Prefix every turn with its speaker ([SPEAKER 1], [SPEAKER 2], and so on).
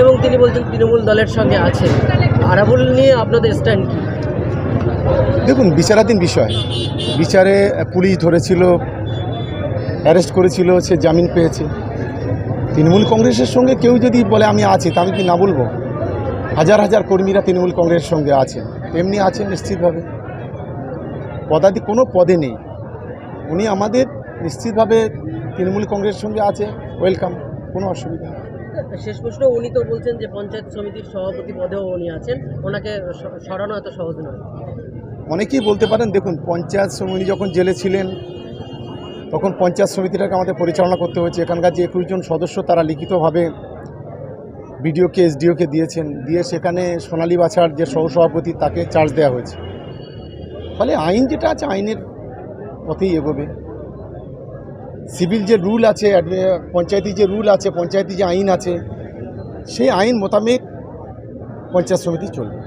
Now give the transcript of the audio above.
[SPEAKER 1] এবং তিনি বলছেন তৃণমূল দলের সঙ্গে আছেন আরাবুল নিয়ে আপনাদের স্ট্যান্ড কি?
[SPEAKER 2] দেখুন, বিচারাধীন বিষয়। বিচারে পুলিশ ধরেছিল, অ্যারেস্ট করেছিল, সে জামিন পেয়েছে। তৃণমূল কংগ্রেসের সঙ্গে কেউ যদি বলে, আমি আছি তা আমি কি না বলব? হাজার হাজার কর্মীরা তৃণমূল কংগ্রেসের সঙ্গে আছেন। তেমনি আছেন নিশ্চিতভাবে। পদাদি কোনো পদে নেই। উনি আমাদের নিশ্চিতভাবে তৃণমূল কংগ্রেসের সঙ্গে আছে। ওয়েলকাম কোনো অসুবিধা নেই।
[SPEAKER 1] শেষ প্রশ্ন, উনি তো বলছেন যে পঞ্চায়েত সমিতির সভাপতি পদেও উনি আছেন। ওনাকে সরানো এত সহজ নয়।
[SPEAKER 2] অনেকেই বলতে পারেন, দেখুন, পঞ্চায়েত সমিতি যখন জেলে ছিলেন, তখন পঞ্চায়েত সমিতিটাকে আমাদের পরিচালনা করতে হয়েছে। এখানকার যে একুশ জন সদস্য, তারা লিখিতভাবে বিডিওকে, এসডিওকে দিয়েছেন। দিয়ে সেখানে সোনালী বাছার যে সহসভাপতি, তাকে চার্জ দেওয়া হয়েছে। ফলে আইন যেটা আছে, আইনের পথেই এগোবে। সিভিল যে রুল আছে পঞ্চায়েতি যে রুল আছে, পঞ্চায়েতি যে আইন আছে, সেই আইন মোতাবেক পঞ্চায়েত সমিতি চলবে।